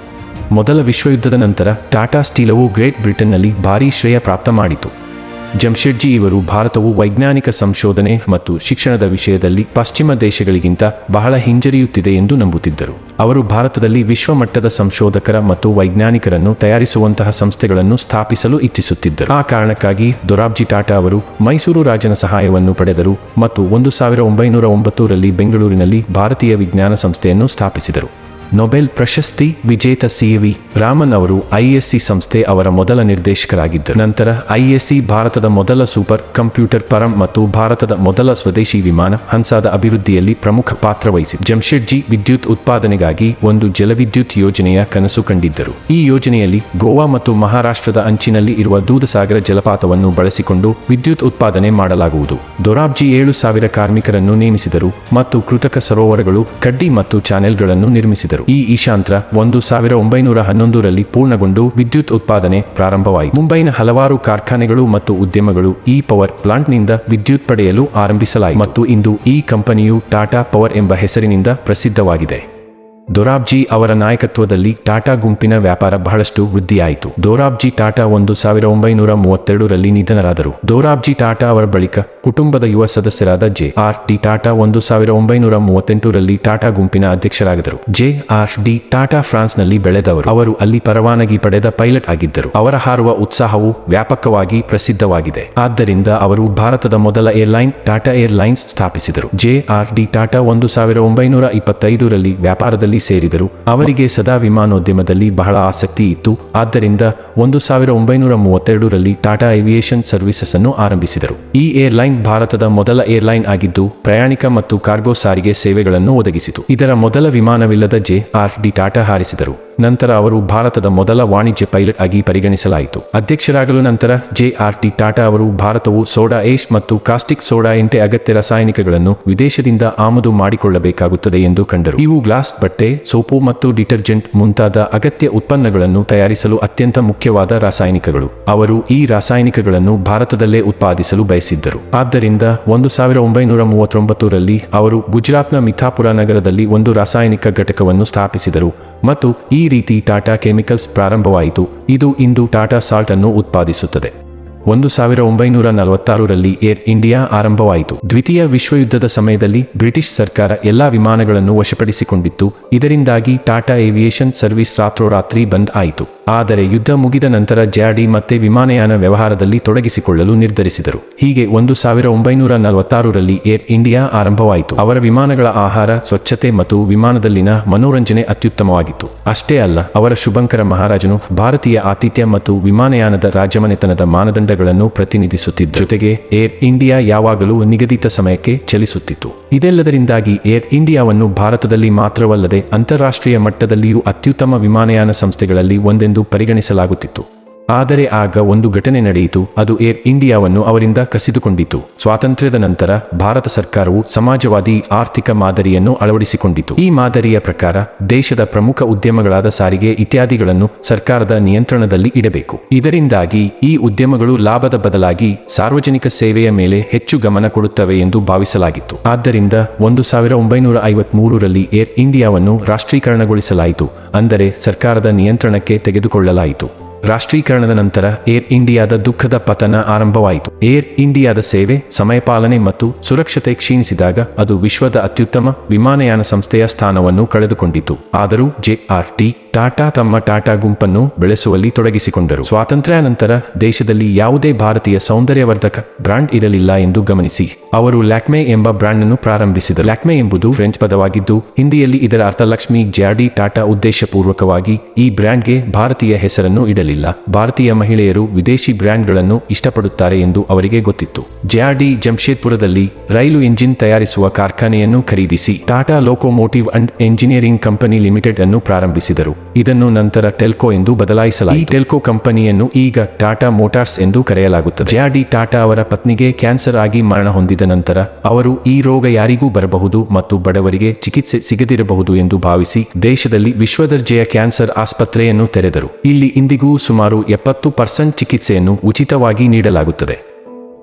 ಮೊದಲ ವಿಶ್ವಯುದ್ಧದ ನಂತರ ಟಾಟಾ ಸ್ಟೀಲವು ಗ್ರೇಟ್ ಬ್ರಿಟನ್ನಲ್ಲಿ ಭಾರೀ ಶ್ರೇಯ ಪ್ರಾಪ್ತ ಮಾಡಿತು. ಜಮ್ಶೆಡ್ಜಿ ಇವರು ಭಾರತವು ವೈಜ್ಞಾನಿಕ ಸಂಶೋಧನೆ ಮತ್ತು ಶಿಕ್ಷಣದ ವಿಷಯದಲ್ಲಿ ಪಶ್ಚಿಮ ದೇಶಗಳಿಗಿಂತ ಬಹಳ ಹಿಂಜರಿಯುತ್ತಿದೆ ಎಂದು ನಂಬುತ್ತಿದ್ದರು. ಅವರು ಭಾರತದಲ್ಲಿ ವಿಶ್ವಮಟ್ಟದ ಸಂಶೋಧಕರ ಮತ್ತು ವೈಜ್ಞಾನಿಕರನ್ನು ತಯಾರಿಸುವಂತಹ ಸಂಸ್ಥೆಗಳನ್ನು ಸ್ಥಾಪಿಸಲು ಇಚ್ಛಿಸುತ್ತಿದ್ದರು. ಆ ಕಾರಣಕ್ಕಾಗಿ ದೊರಾಬ್ಜಿ ಟಾಟಾ ಅವರು ಮೈಸೂರು ರಾಜನ ಸಹಾಯವನ್ನು ಪಡೆದರು ಮತ್ತು ಒಂದು ಸಾವಿರ ಒಂಬೈನೂರ ಒಂಬತ್ತರಲ್ಲಿ ಬೆಂಗಳೂರಿನಲ್ಲಿ ಭಾರತೀಯ ವಿಜ್ಞಾನ ಸಂಸ್ಥೆಯನ್ನು ಸ್ಥಾಪಿಸಿದರು. ನೊಬೆಲ್ ಪ್ರಶಸ್ತಿ ವಿಜೇತ ಸಿವಿ ರಾಮನ್ ಅವರು ಐಎಸ್ಸಿ ಸಂಸ್ಥೆ ಅವರ ಮೊದಲ ನಿರ್ದೇಶಕರಾಗಿದ್ದರು. ನಂತರ ಐಎಸ್ಸಿ ಭಾರತದ ಮೊದಲ ಸೂಪರ್ ಕಂಪ್ಯೂಟರ್ ಪರಂ ಮತ್ತು ಭಾರತದ ಮೊದಲ ಸ್ವದೇಶಿ ವಿಮಾನ ಹಂಸಾದ ಅಭಿವೃದ್ಧಿಯಲ್ಲಿ ಪ್ರಮುಖ ಪಾತ್ರ ವಹಿಸಿ ಜಮ್ಶೆಡ್ಜಿ ವಿದ್ಯುತ್ ಉತ್ಪಾದನೆಗಾಗಿ ಒಂದು ಜಲವಿದ್ಯುತ್ ಯೋಜನೆಯ ಕನಸು ಕಂಡಿದ್ದರು. ಈ ಯೋಜನೆಯಲ್ಲಿ ಗೋವಾ ಮತ್ತು ಮಹಾರಾಷ್ಟ್ರದ ಅಂಚಿನಲ್ಲಿ ಇರುವ ದೂದಸಾಗರ ಜಲಪಾತವನ್ನು ಬಳಸಿಕೊಂಡು ವಿದ್ಯುತ್ ಉತ್ಪಾದನೆ ಮಾಡಲಾಗುವುದು. ದೊರಾಬ್ಜಿ ಏಳು ಸಾವಿರ ಕಾರ್ಮಿಕರನ್ನು ನೇಮಿಸಿದರು ಮತ್ತು ಕೃತಕ ಸರೋವರಗಳು ಕಡ್ಡಿ ಮತ್ತು ಚಾನೆಲ್ಗಳನ್ನು ನಿರ್ಮಿಸಿದರು. ಈ ಈಶಾಂತ್ರ ಒಂದು ಸಾವಿರ ಒಂಬೈನೂರ ಹನ್ನೊಂದರಲ್ಲಿ ಪೂರ್ಣಗೊಂಡು ವಿದ್ಯುತ್ ಉತ್ಪಾದನೆ ಪ್ರಾರಂಭವಾಯಿತು. ಮುಂಬೈನ ಹಲವಾರು ಕಾರ್ಖಾನೆಗಳು ಮತ್ತು ಉದ್ಯಮಗಳು ಈ ಪವರ್ ಪ್ಲಾಂಟ್ನಿಂದ ವಿದ್ಯುತ್ ಪಡೆಯಲು ಆರಂಭಿಸಲಾಯಿತು. ಮತ್ತು ಇಂದು ಈ ಕಂಪನಿಯು ಟಾಟಾ ಪವರ್ ಎಂಬ ಹೆಸರಿನಿಂದ ಪ್ರಸಿದ್ಧವಾಗಿದೆ. ದೊರಾಬ್ಜಿ ಅವರ ನಾಯಕತ್ವದಲ್ಲಿ ಟಾಟಾ ಗುಂಪಿನ ವ್ಯಾಪಾರ ಬಹಳಷ್ಟು ವೃದ್ಧಿಯಾಯಿತು. ದೋರಾಬ್ಜಿ ಟಾಟಾ ಒಂದು ಸಾವಿರ ಒಂಬೈನೂರ ಮೂವತ್ತೆರಡರಲ್ಲಿ ನಿಧನರಾದರು. ದೋರಾಬ್ಜಿ ಟಾಟಾ ಅವರ ಬಳಿಕ ಕುಟುಂಬದ ಯುವ ಸದಸ್ಯರಾದ ಜೆ. ಆರ್. ಡಿ. ಟಾಟಾ ಒಂದು ಸಾವಿರ ಒಂಬೈನೂರ ಮೂವತ್ತೆಂಟರಲ್ಲಿ ಟಾಟಾ ಗುಂಪಿನ ಅಧ್ಯಕ್ಷರಾಗಿದ್ದರು. ಜೆ. ಆರ್. ಡಿ. ಟಾಟಾ ಫ್ರಾನ್ಸ್ನಲ್ಲಿ ಬೆಳೆದವರು. ಅವರು ಅಲ್ಲಿ ಪರವಾನಗಿ ಪಡೆದ ಪೈಲಟ್ ಆಗಿದ್ದರು. ಅವರ ಹಾರುವ ಉತ್ಸಾಹವು ವ್ಯಾಪಕವಾಗಿ ಪ್ರಸಿದ್ಧವಾಗಿದೆ. ಆದ್ದರಿಂದ ಅವರು ಭಾರತದ ಮೊದಲ ಏರ್ಲೈನ್ ಟಾಟಾ ಏರ್ಲೈನ್ಸ್ ಸ್ಥಾಪಿಸಿದರು. ಜೆ. ಆರ್. ಡಿ. ಟಾಟಾ ಒಂದು ಸಾವಿರ ಒಂಬೈನೂರ ಇಪ್ಪತ್ತೈದರಲ್ಲಿ ವ್ಯಾಪಾರದಲ್ಲಿ ಸೇರಿದರು. ಅವರಿಗೆ ಸದಾ ವಿಮಾನೋದ್ಯಮದಲ್ಲಿ ಬಹಳ ಆಸಕ್ತಿ ಇತ್ತು. ಆದ್ದರಿಂದ ಒಂದು ಸಾವಿರ ಒಂಬೈನೂರ ಮೂವತ್ತೆರಡರಲ್ಲಿ ಟಾಟಾ ಏವಿಯೇಷನ್ ಸರ್ವಿಸಸ್ ಅನ್ನು ಆರಂಭಿಸಿದರು. ಈ ಏರ್ಲೈನ್ ಭಾರತದ ಮೊದಲ ಏರ್ಲೈನ್ ಆಗಿದ್ದು, ಪ್ರಯಾಣಿಕ ಮತ್ತು ಕಾರ್ಗೋ ಸಾರಿಗೆ ಸೇವೆಗಳನ್ನು ಒದಗಿಸಿತು. ಇದರ ಮೊದಲ ವಿಮಾನವಿಲ್ಲದ ಜೆ ಆರ್ ಡಿ ಟಾಟಾ ಹಾರಿಸಿದರು. ನಂತರ ಅವರು ಭಾರತದ ಮೊದಲ ವಾಣಿಜ್ಯ ಪೈಲಟ್ ಆಗಿ ಪರಿಗಣಿಸಲಾಯಿತು. ಅಧ್ಯಕ್ಷರಾಗಲು ನಂತರ ಜೆ ಆರ್ ಟಿ ಟಾಟಾ ಅವರು ಭಾರತವು ಸೋಡಾ ಏಶ್ ಮತ್ತು ಕಾಸ್ಟಿಕ್ ಸೋಡಾ ಎಂಟೆ ಅಗತ್ಯ ರಾಸಾಯನಿಕಗಳನ್ನು ವಿದೇಶದಿಂದ ಆಮದು ಮಾಡಿಕೊಳ್ಳಬೇಕಾಗುತ್ತದೆ ಎಂದು ಕಂಡರು. ಇವು ಗ್ಲಾಸ್ ಬಟ್ಟೆ, ಸೋಪು ಮತ್ತು ಡಿಟರ್ಜೆಂಟ್ ಮುಂತಾದ ಅಗತ್ಯ ಉತ್ಪನ್ನಗಳನ್ನು ತಯಾರಿಸಲು ಅತ್ಯಂತ ಮುಖ್ಯವಾದ ರಾಸಾಯನಿಕಗಳು. ಅವರು ಈ ರಾಸಾಯನಿಕಗಳನ್ನು ಭಾರತದಲ್ಲೇ ಉತ್ಪಾದಿಸಲು ಬಯಸಿದ್ದರು. ಆದ್ದರಿಂದ ಒಂದು ಸಾವಿರ ಒಂಬೈನೂರ ಮೂವತ್ತೊಂಬತ್ತರಲ್ಲಿ ಅವರು ಗುಜರಾತ್ನ ಮಿಥಾಪುರ ನಗರದಲ್ಲಿ ಒಂದು ರಾಸಾಯನಿಕ ಘಟಕವನ್ನು ಸ್ಥಾಪಿಸಿದರು. ಮತ್ತು ಈ ರೀತಿ ಟಾಟಾ ಕೆಮಿಕಲ್ಸ್ ಪ್ರಾರಂಭವಾಯಿತು. ಇದು ಇಂದು ಟಾಟಾ ಸಾಲ್ಟ್ ಅನ್ನು ಉತ್ಪಾದಿಸುತ್ತದೆ. ಒಂದು ಸಾವಿರ ಒಂಬೈನೂರ ನಲವತ್ತಾರರಲ್ಲಿ ಏರ್ ಇಂಡಿಯಾ ಆರಂಭವಾಯಿತು. ದ್ವಿತೀಯ ವಿಶ್ವಯುದ್ಧದ ಸಮಯದಲ್ಲಿ ಬ್ರಿಟಿಷ್ ಸರ್ಕಾರ ಎಲ್ಲಾ ವಿಮಾನಗಳನ್ನು ವಶಪಡಿಸಿಕೊಂಡಿತ್ತು. ಇದರಿಂದಾಗಿ ಟಾಟಾ ಏವಿಯೇಷನ್ ಸರ್ವಿಸ್ ರಾತ್ರೋರಾತ್ರಿ ಬಂದ್ ಆಯಿತು. ಆದರೆ ಯುದ್ಧ ಮುಗಿದ ನಂತರ ಜ್ಯಾಡಿ ಮತ್ತೆ ವಿಮಾನಯಾನ ವ್ಯವಹಾರದಲ್ಲಿ ತೊಡಗಿಸಿಕೊಳ್ಳಲು ನಿರ್ಧರಿಸಿದರು. ಹೀಗೆ ಒಂದು ಸಾವಿರ ಒಂಬೈನೂರ ನಲವತ್ತಾರರಲ್ಲಿ ಏರ್ ಇಂಡಿಯಾ ಆರಂಭವಾಯಿತು. ಅವರ ವಿಮಾನಗಳ ಆಹಾರ, ಸ್ವಚ್ಛತೆ ಮತ್ತು ವಿಮಾನದಲ್ಲಿನ ಮನೋರಂಜನೆ ಅತ್ಯುತ್ತಮವಾಗಿತ್ತು. ಅಷ್ಟೇ ಅಲ್ಲ, ಅವರ ಶುಭಂಕರ ಮಹಾರಾಜನು ಭಾರತೀಯ ಆತಿಥ್ಯ ಮತ್ತು ವಿಮಾನಯಾನದ ರಾಜಮನೆತನದ ಮಾನದಂಡಗಳನ್ನು ಪ್ರತಿನಿಧಿಸುತ್ತಿದ್ದ ಜೊತೆಗೆ ಏರ್ ಇಂಡಿಯಾ ಯಾವಾಗಲೂ ನಿಗದಿತ ಸಮಯಕ್ಕೆ ಚಲಿಸುತ್ತಿತ್ತು. ಇದೆಲ್ಲದರಿಂದಾಗಿ ಏರ್ ಇಂಡಿಯಾವನ್ನು ಭಾರತದಲ್ಲಿ ಮಾತ್ರವಲ್ಲದೆ ಅಂತಾರಾಷ್ಟ್ರೀಯ ಮಟ್ಟದಲ್ಲಿಯೂ ಅತ್ಯುತ್ತಮ ವಿಮಾನಯಾನ ಸಂಸ್ಥೆಗಳಲ್ಲಿ ಒಂದೆಂದು ಪರಿಗಣಿಸಲಾಗುತ್ತಿತ್ತು. ಆದರೆ ಆಗ ಒಂದು ಘಟನೆ ನಡೆಯಿತು. ಅದು ಏರ್ ಇಂಡಿಯಾವನ್ನು ಅವರಿಂದ ಕಸಿದುಕೊಂಡಿತು. ಸ್ವಾತಂತ್ರ್ಯದ ನಂತರ ಭಾರತ ಸರ್ಕಾರವು ಸಮಾಜವಾದಿ ಆರ್ಥಿಕ ಮಾದರಿಯನ್ನು ಅಳವಡಿಸಿಕೊಂಡಿತು. ಈ ಮಾದರಿಯ ಪ್ರಕಾರ ದೇಶದ ಪ್ರಮುಖ ಉದ್ಯಮಗಳಾದ ಸಾರಿಗೆ ಇತ್ಯಾದಿಗಳನ್ನು ಸರ್ಕಾರದ ನಿಯಂತ್ರಣದಲ್ಲಿ ಇಡಬೇಕು. ಇದರಿಂದಾಗಿ ಈ ಉದ್ಯಮಗಳು ಲಾಭದ ಬದಲಾಗಿ ಸಾರ್ವಜನಿಕ ಸೇವೆಯ ಮೇಲೆ ಹೆಚ್ಚು ಗಮನ ಕೊಡುತ್ತವೆ ಎಂದು ಭಾವಿಸಲಾಗಿತ್ತು. ಆದ್ದರಿಂದ ಒಂದು ಸಾವಿರ ಒಂಬೈನೂರ ಐವತ್ಮೂರರಲ್ಲಿ ಏರ್ ಇಂಡಿಯಾವನ್ನು ರಾಷ್ಟ್ರೀಕರಣಗೊಳಿಸಲಾಯಿತು. ಅಂದರೆ ಸರ್ಕಾರದ ನಿಯಂತ್ರಣಕ್ಕೆ ತೆಗೆದುಕೊಳ್ಳಲಾಯಿತು. ರಾಷ್ಟ್ರೀಕರಣದ ನಂತರ ಏರ್ ಇಂಡಿಯಾದ ದುಃಖದ ಪತನ ಆರಂಭವಾಯಿತು. ಏರ್ ಇಂಡಿಯಾದ ಸೇವೆ, ಸಮಯಪಾಲನೆ ಮತ್ತು ಸುರಕ್ಷತೆ ಕ್ಷೀಣಿಸಿದಾಗ ಅದು ವಿಶ್ವದ ಅತ್ಯುತ್ತಮ ವಿಮಾನಯಾನ ಸಂಸ್ಥೆಯ ಸ್ಥಾನವನ್ನು ಕಳೆದುಕೊಂಡಿತು. ಆದರೂ ಜೆಆರ್ಟಿ ಟಾಟಾ ತಮ್ಮ ಟಾಟಾ ಗುಂಪನ್ನು ಬೆಳೆಸುವಲ್ಲಿ ತೊಡಗಿಸಿಕೊಂಡರು. ಸ್ವಾತಂತ್ರ್ಯ ನಂತರ ದೇಶದಲ್ಲಿ ಯಾವುದೇ ಭಾರತೀಯ ಸೌಂದರ್ಯವರ್ಧಕ ಬ್ರಾಂಡ್ ಇರಲಿಲ್ಲ ಎಂದು ಗಮನಿಸಿ. ಅವರು ಲ್ಯಾಕ್ಮೆ ಎಂಬ ಬ್ರಾಂಡ್ ಅನ್ನು ಪ್ರಾರಂಭಿಸಿದರು. ಲ್ಯಾಕ್ಮೆ ಎಂಬುದು ಫ್ರೆಂಚ್ ಪದವಾಗಿದ್ದು, ಹಿಂದಿಯಲ್ಲಿ ಇದರ ಅರ್ಥ ಲಕ್ಷ್ಮಿ, ಜ್ಯಾಡಿ, ಟಾಟಾ ಉದ್ದೇಶಪೂರ್ವಕವಾಗಿ ಈ ಬ್ರ್ಯಾಂಡ್ಗೆ ಭಾರತೀಯ ಹೆಸರನ್ನು ಇಡಲಿಲ್ಲ. ಭಾರತೀಯ ಮಹಿಳೆಯರು ವಿದೇಶಿ ಬ್ರ್ಯಾಂಡ್ಗಳನ್ನು ಇಷ್ಟಪಡುತ್ತಾರೆ ಎಂದು ಅವರಿಗೆ ಗೊತ್ತಿತ್ತು. ಜ್ಯಾಡಿ ಜಮ್ಶೇದ್ಪುರದಲ್ಲಿ ರೈಲು ಎಂಜಿನ್ ತಯಾರಿಸುವ ಕಾರ್ಖಾನೆಯನ್ನು ಖರೀದಿಸಿ, Tata locomotive and engineering company limited ಅನ್ನು ಪ್ರಾರಂಭಿಸಿದರು. ಇದನ್ನು ನಂತರ ಟೆಲ್ಕೋ ಎಂದು ಬದಲಾಯಿಸಲಾಯಿತು. ಈ ಟೆಲ್ಕೋ ಕಂಪನಿಯನ್ನು ಈಗ ಟಾಟಾ ಮೋಟಾರ್ಸ್ ಎಂದು ಕರೆಯಲಾಗುತ್ತದೆ. ಜ್ಯಾಡಿ ಟಾಟಾ ಅವರ ಪತ್ನಿಗೆ ಕ್ಯಾನ್ಸರ್ ಆಗಿ ಮರಣ ಹೊಂದಿದ ನಂತರ ಅವರು ಈ ರೋಗ ಯಾರಿಗೂ ಬರಬಹುದು ಮತ್ತು ಬಡವರಿಗೆ ಚಿಕಿತ್ಸೆ ಸಿಗದಿರಬಹುದು ಎಂದು ಭಾವಿಸಿ ದೇಶದಲ್ಲಿ ವಿಶ್ವದರ್ಜೆಯ ಕ್ಯಾನ್ಸರ್ ಆಸ್ಪತ್ರೆಯನ್ನು ತೆರೆದರು. ಇಲ್ಲಿ ಇಂದಿಗೂ ಸುಮಾರು ಎಪ್ಪತ್ತು ಪರ್ಸೆಂಟ್ ಚಿಕಿತ್ಸೆಯನ್ನು ಉಚಿತವಾಗಿ ನೀಡಲಾಗುತ್ತದೆ.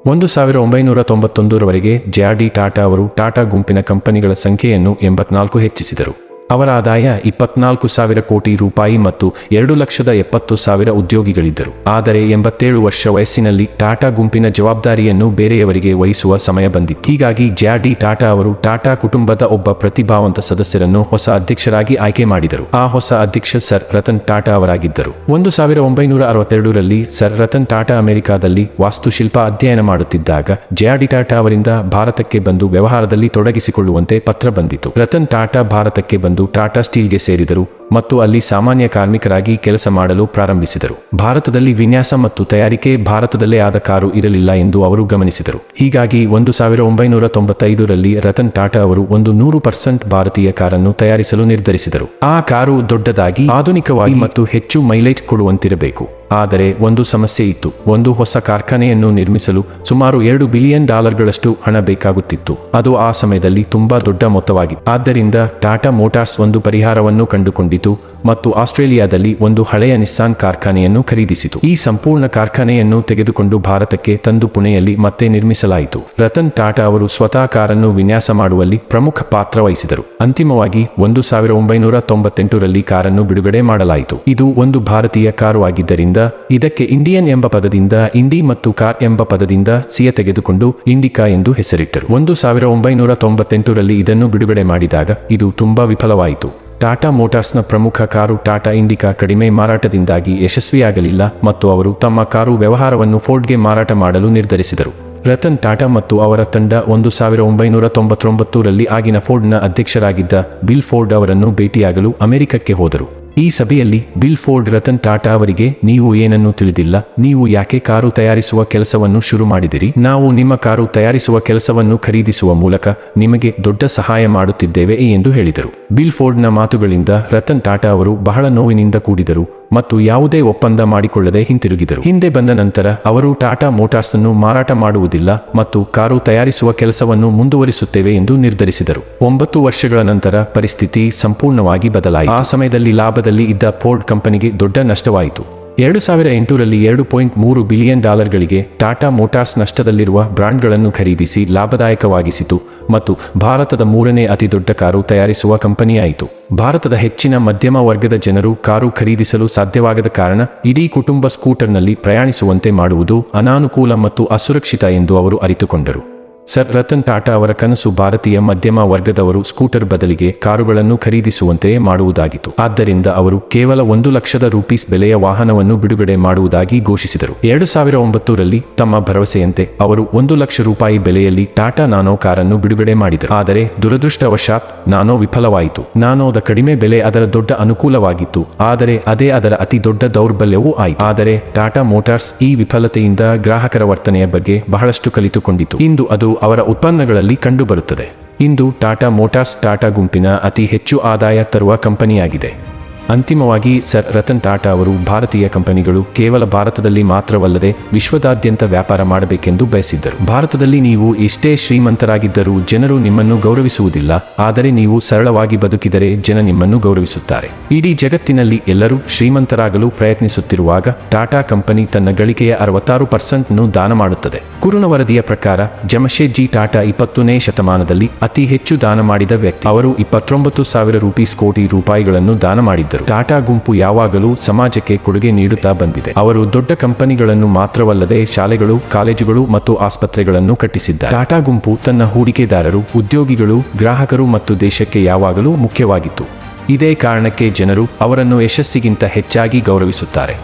ಒಂದು ಸಾವಿರ ಒಂಬೈನೂರ ತೊಂಬತ್ತೊಂದರವರೆಗೆ ಜ್ಯಾಡಿ ಟಾಟಾ ಅವರು ಟಾಟಾ ಗುಂಪಿನ ಕಂಪನಿಗಳ ಸಂಖ್ಯೆಯನ್ನು ಎಂಬತ್ನಾಲ್ಕು ಹೆಚ್ಚಿಸಿದರು. ಅವರ ಆದಾಯ ಇಪ್ಪತ್ನಾಲ್ಕು ಸಾವಿರ ಕೋಟಿ ರೂಪಾಯಿ ಮತ್ತು ಎರಡು ಲಕ್ಷದ ಎಪ್ಪತ್ತು ಸಾವಿರ ಉದ್ಯೋಗಿಗಳಿದ್ದರು. ಆದರೆ ಎಂಬತ್ತೇಳು ವರ್ಷ ವಯಸ್ಸಿನಲ್ಲಿ ಟಾಟಾ ಗುಂಪಿನ ಜವಾಬ್ದಾರಿಯನ್ನು ಬೇರೆಯವರಿಗೆ ವಹಿಸುವ ಸಮಯ ಬಂದಿತ್ತು. ಹೀಗಾಗಿ ಜ್ಯಾಡಿ ಟಾಟಾ ಅವರು ಟಾಟಾ ಕುಟುಂಬದ ಒಬ್ಬ ಪ್ರತಿಭಾವಂತ ಸದಸ್ಯರನ್ನು ಹೊಸ ಅಧ್ಯಕ್ಷರಾಗಿ ಆಯ್ಕೆ ಮಾಡಿದರು. ಆ ಹೊಸ ಅಧ್ಯಕ್ಷ ಸರ್ ರತನ್ ಟಾಟಾ ಅವರಾಗಿದ್ದರು. ಒಂದು ಸಾವಿರ ಒಂಬೈನೂರ ಅರವತ್ತೆರಡರಲ್ಲಿ ಸರ್ ರತನ್ ಟಾಟಾ ಅಮೆರಿಕಾದಲ್ಲಿ ವಾಸ್ತುಶಿಲ್ಪ ಅಧ್ಯಯನ ಮಾಡುತ್ತಿದ್ದಾಗ ಜ್ಯಾಡಿ ಟಾಟಾ ಅವರಿಂದ ಭಾರತಕ್ಕೆ ಬಂದು ವ್ಯವಹಾರದಲ್ಲಿ ತೊಡಗಿಸಿಕೊಳ್ಳುವಂತೆ ಪತ್ರ ಬಂದಿತು. ರತನ್ ಟಾಟಾ ಭಾರತಕ್ಕೆ ಬಂದು ಟಾಟಾ ಸ್ಟೀಲ್ಗೆ ಸೇರಿದರು ಮತ್ತು ಅಲ್ಲಿ ಸಾಮಾನ್ಯ ಕಾರ್ಮಿಕರಾಗಿ ಕೆಲಸ ಮಾಡಲು ಪ್ರಾರಂಭಿಸಿದರು. ಭಾರತದಲ್ಲಿ ವಿನ್ಯಾಸ ಮತ್ತು ತಯಾರಿಕೆ ಭಾರತದಲ್ಲೇ ಆದ ಕಾರು ಇರಲಿಲ್ಲ ಎಂದು ಅವರು ಗಮನಿಸಿದರು. ಹೀಗಾಗಿ ಒಂದು ಸಾವಿರ ಒಂಬೈನೂರ ತೊಂಬತ್ತೈದರಲ್ಲಿ ರತನ್ ಟಾಟಾ ಅವರು ಒಂದು ನೂರು ಪರ್ಸೆಂಟ್ ಭಾರತೀಯ ಕಾರನ್ನು ತಯಾರಿಸಲು ನಿರ್ಧರಿಸಿದರು. ಆ ಕಾರು ದೊಡ್ಡದಾಗಿ, ಆಧುನಿಕವಾಗಿ ಮತ್ತು ಹೆಚ್ಚು ಮೈಲೇಜ್ ಕೊಡುವಂತಿರಬೇಕು. ಆದರೆ ಒಂದು ಸಮಸ್ಯೆ ಇತ್ತು. ಒಂದು ಹೊಸ ಕಾರ್ಖಾನೆಯನ್ನು ನಿರ್ಮಿಸಲು ಸುಮಾರು ಎರಡು ಬಿಲಿಯನ್ ಡಾಲರ್ಗಳಷ್ಟು ಹಣ ಬೇಕಾಗುತ್ತಿತ್ತು. ಅದು ಆ ಸಮಯದಲ್ಲಿ ತುಂಬಾ ದೊಡ್ಡ ಮೊತ್ತವಾಗಿತ್ತು ಆದ್ದರಿಂದ ಟಾಟಾ ಮೋಟಾರ್ಸ್ ಒಂದು ಪರಿಹಾರವನ್ನು ಕಂಡುಕೊಂಡಿತು ಮತ್ತು ಆಸ್ಟ್ರೇಲಿಯಾದಲ್ಲಿ ಒಂದು ಹಳೆಯ ನಿಸ್ಸಾನ್ ಕಾರ್ಖಾನೆಯನ್ನು ಖರೀದಿಸಿತು. ಈ ಸಂಪೂರ್ಣ ಕಾರ್ಖಾನೆಯನ್ನು ತೆಗೆದುಕೊಂಡು ಭಾರತಕ್ಕೆ ತಂದು ಪುಣೆಯಲ್ಲಿ ಮತ್ತೆ ನಿರ್ಮಿಸಲಾಯಿತು. ರತನ್ ಟಾಟಾ ಅವರು ಸ್ವತಃ ಕಾರನ್ನು ವಿನ್ಯಾಸ ಮಾಡುವಲ್ಲಿ ಪ್ರಮುಖ ಪಾತ್ರ ವಹಿಸಿದರು. ಅಂತಿಮವಾಗಿ ಒಂದು ಸಾವಿರದ ಒಂಬೈನೂರ ತೊಂಬತ್ತೆಂಟರಲ್ಲಿ ಕಾರನ್ನು ಬಿಡುಗಡೆ ಮಾಡಲಾಯಿತು. ಇದು ಒಂದು ಭಾರತೀಯ ಕಾರು ಆಗಿದ್ದರಿಂದ ಇದಕ್ಕೆ ಇಂಡಿಯನ್ ಎಂಬ ಪದದಿಂದ ಇಂಡಿ ಮತ್ತು ಕಾರ್ ಎಂಬ ಪದದಿಂದ ಸಿಯ ತೆಗೆದುಕೊಂಡು ಇಂಡಿಕಾ ಎಂದು ಹೆಸರಿಟ್ಟರು. ಒಂದು ಸಾವಿರ ಒಂಬೈನೂರ ತೊಂಬತ್ತೆಂಟರಲ್ಲಿ ಇದನ್ನು ಬಿಡುಗಡೆ ಮಾಡಿದಾಗ ಇದು ತುಂಬಾ ವಿಫಲವಾಯಿತು. ಟಾಟಾ ಮೋಟಾರ್ಸ್ನ ಪ್ರಮುಖ ಕಾರು ಟಾಟಾ ಇಂಡಿಕಾ ಕಡಿಮೆ ಮಾರಾಟದಿಂದಾಗಿ ಯಶಸ್ವಿಯಾಗಲಿಲ್ಲ ಮತ್ತು ಅವರು ತಮ್ಮ ಕಾರು ವ್ಯವಹಾರವನ್ನು ಫೋರ್ಡ್ಗೆ ಮಾರಾಟ ಮಾಡಲು ನಿರ್ಧರಿಸಿದರು. ರತನ್ ಟಾಟಾ ಮತ್ತು ಅವರ ತಂಡ ಒಂದು ಸಾವಿರ ಒಂಬೈನೂರ ತೊಂಬತ್ತೊಂಬತ್ತರಲ್ಲಿ ಆಗಿನ ಫೋರ್ಡ್ನ ಅಧ್ಯಕ್ಷರಾಗಿದ್ದ ಬಿಲ್ ಫೋರ್ಡ್ ಅವರನ್ನು ಭೇಟಿಯಾಗಲು ಅಮೆರಿಕಕ್ಕೆ ಹೋದರು. ಈ ಸಭೆಯಲ್ಲಿ ಬಿಲ್ ಫೋರ್ಡ್ ರತನ್ ಟಾಟಾ ಅವರಿಗೆ, ನೀವು ಏನನ್ನು ತಿಳಿದಿಲ್ಲ, ನೀವು ಯಾಕೆ ಕಾರು ತಯಾರಿಸುವ ಕೆಲಸವನ್ನು ಶುರು ಮಾಡಿದಿರಿ? ನಾವು ನಿಮ್ಮ ಕಾರು ತಯಾರಿಸುವ ಕೆಲಸವನ್ನು ಖರೀದಿಸುವ ಮೂಲಕ ನಿಮಗೆ ದೊಡ್ಡ ಸಹಾಯ ಮಾಡುತ್ತಿದ್ದೇವೆ ಎಂದು ಹೇಳಿದರು. ಬಿಲ್ ಫೋರ್ಡ್ನ ಮಾತುಗಳಿಂದ ರತನ್ ಟಾಟಾ ಅವರು ಬಹಳ ನೋವಿನಿಂದ ಕೂಡಿದರು. ಮತ್ತು ಯಾವುದೇ ಒಪ್ಪಂದ ಮಾಡಿಕೊಳ್ಳದೆ ಹಿಂತಿರುಗಿದರು. ಹಿಂದೆ ಬಂದ ನಂತರ ಅವರು ಟಾಟಾ ಮೋಟಾರ್ಸ್ ಅನ್ನು ಮಾರಾಟ ಮಾಡುವುದಿಲ್ಲ ಮತ್ತು ಕಾರು ತಯಾರಿಸುವ ಕೆಲಸವನ್ನು ಮುಂದುವರಿಸುತ್ತೇವೆ ಎಂದು ನಿರ್ಧರಿಸಿದರು. ಒಂಬತ್ತು ವರ್ಷಗಳ ನಂತರ ಪರಿಸ್ಥಿತಿ ಸಂಪೂರ್ಣವಾಗಿ ಬದಲಾಯಿತು. ಆ ಸಮಯದಲ್ಲಿ ಲಾಭದಲ್ಲಿ ಇದ್ದ ಫೋರ್ಡ್ ಕಂಪನಿಗೆ ದೊಡ್ಡ ನಷ್ಟವಾಯಿತು. ಎರಡು ಸಾವಿರ ಎಂಟರಲ್ಲಿ ಎರಡು ಪಾಯಿಂಟ್ ಮೂರು ಬಿಲಿಯನ್ ಡಾಲರ್ಗಳಿಗೆ ಟಾಟಾ ಮೋಟಾರ್ಸ್ ನಷ್ಟದಲ್ಲಿರುವ ಬ್ರಾಂಡ್ಗಳನ್ನು ಖರೀದಿಸಿ ಲಾಭದಾಯಕವಾಗಿಸಿತು ಮತ್ತು ಭಾರತದ ಮೂರನೇ ಅತಿದೊಡ್ಡ ಕಾರು ತಯಾರಿಸುವ ಕಂಪನಿಯಾಯಿತು. ಭಾರತದ ಹೆಚ್ಚಿನ ಮಧ್ಯಮ ವರ್ಗದ ಜನರು ಕಾರು ಖರೀದಿಸಲು ಸಾಧ್ಯವಾಗದ ಕಾರಣ ಇಡೀ ಕುಟುಂಬ ಸ್ಕೂಟರ್ನಲ್ಲಿ ಪ್ರಯಾಣಿಸುವಂತೆ ಮಾಡುವುದು ಅನಾನುಕೂಲ ಮತ್ತು ಅಸುರಕ್ಷಿತ ಎಂದು ಅವರು ಅರಿತುಕೊಂಡರು. ಸರ್ ರತನ್ ಟಾಟಾ ಅವರ ಕನಸು ಭಾರತೀಯ ಮಧ್ಯಮ ವರ್ಗದವರು ಸ್ಕೂಟರ್ ಬದಲಿಗೆ ಕಾರುಗಳನ್ನು ಖರೀದಿಸುವಂತೆ ಮಾಡುವುದಾಗಿತ್ತು. ಆದ್ದರಿಂದ ಅವರು ಕೇವಲ ಒಂದು ಲಕ್ಷದ ರೂಪೀಸ್ ಬೆಲೆಯ ವಾಹನವನ್ನು ಬಿಡುಗಡೆ ಮಾಡುವುದಾಗಿ ಘೋಷಿಸಿದರು. ಎರಡು ಸಾವಿರ ಒಂಬತ್ತರಲ್ಲಿ ತಮ್ಮ ಭರವಸೆಯಂತೆ ಅವರು ಒಂದು ಲಕ್ಷ ರೂಪಾಯಿ ಬೆಲೆಯಲ್ಲಿ ಟಾಟಾ ನಾನೋ ಕಾರನ್ನು ಬಿಡುಗಡೆ ಮಾಡಿದರು. ಆದರೆ ದುರದೃಷ್ಟವಶಾತ್ ನಾನೋ ವಿಫಲವಾಯಿತು. ನಾನೋದ ಕಡಿಮೆ ಬೆಲೆ ಅದರ ದೊಡ್ಡ ಅನುಕೂಲವಾಗಿತ್ತು. ಆದರೆ ಅದೇ ಅದರ ಅತಿ ದೊಡ್ಡ ದೌರ್ಬಲ್ಯವೂ ಆಯಿತು. ಆದರೆ ಟಾಟಾ ಮೋಟಾರ್ಸ್ ಈ ವಿಫಲತೆಯಿಂದ ಗ್ರಾಹಕರ ವರ್ತನೆಯ ಬಗ್ಗೆ ಬಹಳಷ್ಟು ಕಲಿತುಕೊಂಡಿತು. ಇಂದು ಅದು ಅವರ ಉತ್ಪನ್ನಗಳಲ್ಲಿ ಕಂಡುಬರುತ್ತದೆ. ಇಂದು ಟಾಟಾ ಮೋಟಾರ್ಸ್ ಟಾಟಾ ಗುಂಪಿನ ಅತಿ ಹೆಚ್ಚು ಆದಾಯ ತರುವ ಕಂಪನಿಯಾಗಿದೆ. ಅಂತಿಮವಾಗಿ ಸರ್ ರತನ್ ಟಾಟಾ ಅವರು ಭಾರತೀಯ ಕಂಪನಿಗಳು ಕೇವಲ ಭಾರತದಲ್ಲಿ ಮಾತ್ರವಲ್ಲದೆ ವಿಶ್ವದಾದ್ಯಂತ ವ್ಯಾಪಾರ ಮಾಡಬೇಕೆಂದು ಬಯಸಿದ್ದರು. ಭಾರತದಲ್ಲಿ ನೀವು ಎಷ್ಟೇ ಶ್ರೀಮಂತರಾಗಿದ್ದರೂ ಜನರು ನಿಮ್ಮನ್ನು ಗೌರವಿಸುವುದಿಲ್ಲ. ಆದರೆ ನೀವು ಸರಳವಾಗಿ ಬದುಕಿದರೆ ಜನ ನಿಮ್ಮನ್ನು ಗೌರವಿಸುತ್ತಾರೆ. ಇಡೀ ಜಗತ್ತಿನಲ್ಲಿ ಎಲ್ಲರೂ ಶ್ರೀಮಂತರಾಗಲು ಪ್ರಯತ್ನಿಸುತ್ತಿರುವಾಗ ಟಾಟಾ ಕಂಪನಿ ತನ್ನ ಗಳಿಕೆಯ ಅರವತ್ತಾರು ಪರ್ಸೆಂಟ್ ಅನ್ನು ದಾನ ಮಾಡುತ್ತದೆ. ಕುರುಣ ವರದಿಯ ಪ್ರಕಾರ ಜಮಶೇಜಿ ಟಾಟಾ ಇಪ್ಪತ್ತನೇ ಶತಮಾನದಲ್ಲಿ ಅತಿ ಹೆಚ್ಚು ದಾನ ಮಾಡಿದ ವ್ಯಕ್ತಿ. ಅವರು ಇಪ್ಪತ್ತೊಂಬತ್ತು ಸಾವಿರ ರೂಪೀಸ್ ಕೋಟಿ ರೂಪಾಯಿಗಳನ್ನು ದಾನ ಮಾಡಿದ್ದರು ಟಾಟಾ ಗುಂಪು ಯಾವಾಗಲೂ ಸಮಾಜಕ್ಕೆ ಕೊಡುಗೆ ನೀಡುತ್ತಾ ಬಂದಿದೆ. ಅವರು ದೊಡ್ಡ ಕಂಪನಿಗಳನ್ನು ಮಾತ್ರವಲ್ಲದೆ ಶಾಲೆಗಳು, ಕಾಲೇಜುಗಳು ಮತ್ತು ಆಸ್ಪತ್ರೆಗಳನ್ನು ಕಟ್ಟಿಸಿದ್ದಾರೆ. ಟಾಟಾ ಗುಂಪು ತನ್ನ ಹೂಡಿಕೆದಾರರು, ಉದ್ಯೋಗಿಗಳು, ಗ್ರಾಹಕರು ಮತ್ತು ದೇಶಕ್ಕೆ ಯಾವಾಗಲೂ ಮುಖ್ಯವಾಗಿತ್ತು. ಇದೇ ಕಾರಣಕ್ಕೆ ಜನರು ಅವರನ್ನು ಯಶಸ್ಸಿಗಿಂತ ಹೆಚ್ಚಾಗಿ ಗೌರವಿಸುತ್ತಾರೆ.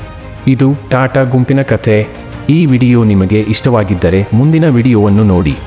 ಇದು ಟಾಟಾ ಗುಂಪಿನ ಕಥೆ. ಈ ವಿಡಿಯೋ ನಿಮಗೆ ಇಷ್ಟವಾಗಿದ್ದರೆ ಮುಂದಿನ ವಿಡಿಯೋವನ್ನು ನೋಡಿ.